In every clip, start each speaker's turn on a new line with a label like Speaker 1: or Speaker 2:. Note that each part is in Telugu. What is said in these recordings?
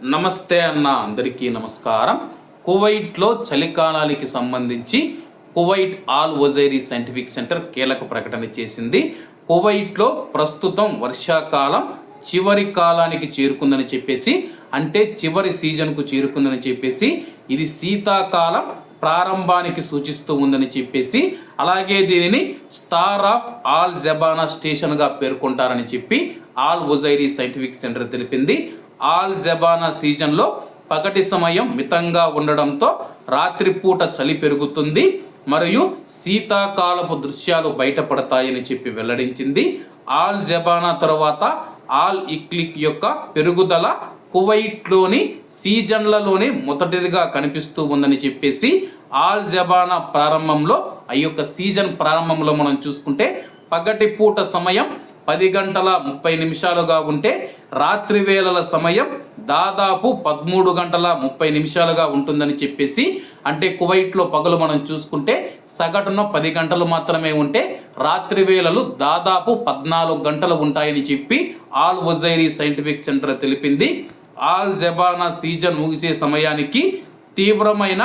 Speaker 1: నమస్తే అన్న అందరికీ నమస్కారం. కువైట్లో చలికాలానికి సంబంధించి Kuwait Al Wazairi scientific centre కీలక ప్రకటన చేసింది. కువైట్లో ప్రస్తుతం వర్షాకాలం చివరి కాలానికి చేరుకుందని చెప్పేసి అంటే చివరి సీజన్కు చేరుకుందని చెప్పేసి ఇది శీతాకాలం ప్రారంభానికి సూచిస్తూ ఉందని చెప్పేసి అలాగే దీనిని స్టార్ ఆఫ్ ఆల్ జబానా స్టేషన్గా పేర్కొంటారని చెప్పి ఆల్ ఉజైరీ సైంటిఫిక్ సెంటర్ తెలిపింది. ఆల్ జబానా సీజన్లో పగటి సమయం మితంగా ఉండడంతో రాత్రిపూట చలి పెరుగుతుంది మరియు శీతాకాలపు దృశ్యాలు బయటపడతాయని చెప్పి వెల్లడించింది. ఆల్ జబానా తర్వాత ఆల్ ఇక్లిక్ యొక్క పెరుగుదల కువైట్లోని సీజన్లలోనే మొదటిదిగా కనిపిస్తూ ఉందని చెప్పేసి ఆల్ జబానా ప్రారంభంలో ఆ యొక్క సీజన్ ప్రారంభంలో మనం చూసుకుంటే పగటి పూట సమయం పది గంటల ముప్పై నిమిషాలుగా ఉంటే రాత్రి వేళల సమయం దాదాపు పదమూడు గంటల ముప్పై నిమిషాలుగా ఉంటుందని చెప్పేసి అంటే కువైట్లో పగలు మనం చూసుకుంటే సగటున పది గంటలు మాత్రమే ఉంటే రాత్రి వేళలు దాదాపు పద్నాలుగు గంటలు ఉంటాయని చెప్పి ఆల్ వజైరీ సైంటిఫిక్ సెంటర్ తెలిపింది. ఆల్ జబానా సీజన్ ముగిసే సమయానికి తీవ్రమైన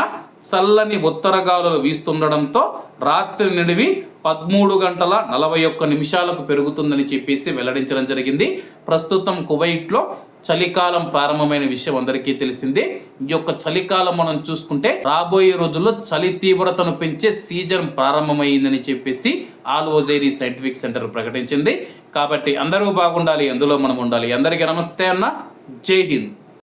Speaker 1: చల్లని ఉత్తరగాలులు వీస్తుండడంతో రాత్రి నిడివి పదమూడు గంటల నలభై ఒక్క నిమిషాలకు పెరుగుతుందని చెప్పేసి వెల్లడించడం జరిగింది. ప్రస్తుతం కువైట్లో చలికాలం ప్రారంభమైన విషయం అందరికీ తెలిసిందే. ఈ యొక్క చలికాలం మనం చూసుకుంటే రాబోయే రోజుల్లో చలి తీవ్రతను పెంచే సీజన్ ప్రారంభమైందని చెప్పేసి ఆల్ సైంటిఫిక్ సెంటర్ ప్రకటించింది. కాబట్టి అందరూ బాగుండాలి అందులో మనం ఉండాలి. అందరికీ నమస్తే అన్న. జై హింద్.